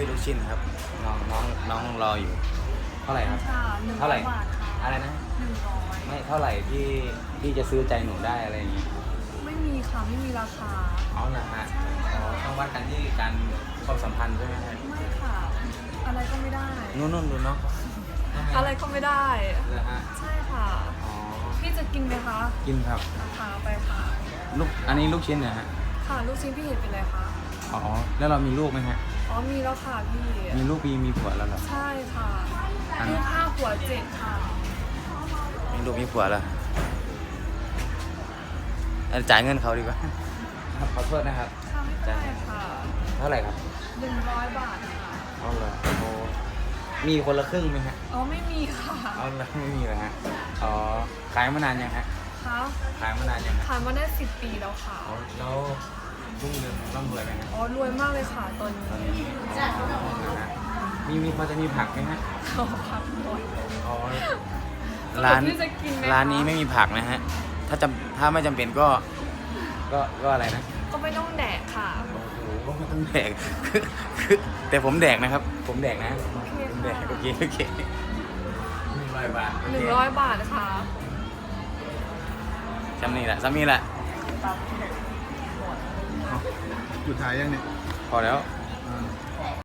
ฟี่ลูกชิ้นครับ น้องน้องน้องรออยู่ เท่าไหร่ครับ ค่ะหนึ่งเท่าไหร่ บาทค่ะอะไรนะ หนึ่งร้อยไม่เท่าไหร่ที่ที่จะซื้อใจหนูได้อะไรอย่างงี้ไม่มีค่ะ ไม่มีราคา เอาละฮะอ๋อต้องวัดกันที่การความสัมพันธ์ใช่ไหมฮะไม่ค่ะ อะไรก็ไม่ได้ นู่นนู่นดูเนาะอะไรก็ไม่ได้นะฮะใช่ค่ะ อ๋อพี่จะกินไหมคะกินครับ ราคาไปค่ะ ลูกอันนี้ลูกชิ้นนะฮะค่ะ ลูกชิ้นพี่เห็นเป็นไรคะ อ๋อแล้วเรามีลูกไหมฮะ อ๋อมีแล้วค่ะพี่ มีลูกมีมีผัวแล้วเหรอ ใช่ค่ะอันลูกห้าหัวเจ็ดค่ะ มีลูกมีผัวแล้วเอาจ่ายเงินเขาดีกว่า ขอโทษนะครับ ค่ะไม่ได้ค่ะเท่าไหร่ครับหนึ่งร้อยบาทค่ะ เอาละโอ้มีคนละครึ่งไหมฮะ อ๋อไม่มีค่ะเอาละไม่มีเลยฮะ อ๋อ ขายมานานยังฮะ คะขายมานานยังฮะขายมาได้สิบปีแล้วค่ะอ๋อแล้วรุ่งเรืองร่ำรวยไหมฮะ อ๋อรวยมากเลยค่ะตอนนี้ มีมีพอจะมีผักไหมฮะเขาพักก่อนอ๋อร้านพี่จะกินไหมคะร้านนี้ไม่มีผักนะฮะ ถ้าจำถ้าไม่จำเป็นก็ ก็ก็อะไรนะก็ไม่ต้องแดกค่ะ โอ้โหก็ไม่ต้องแดกคือคือแต่ผมแดกนะครับ ผมแดกนะโอเคผมแดกค่ะโอเคโอเคหนึ่งร้อยบาทโเคหนึ่งร้อยบาทค่ะจำนี่แหละจำนี่แหละ จุดท้ายยังเนี่ย พอแล้ว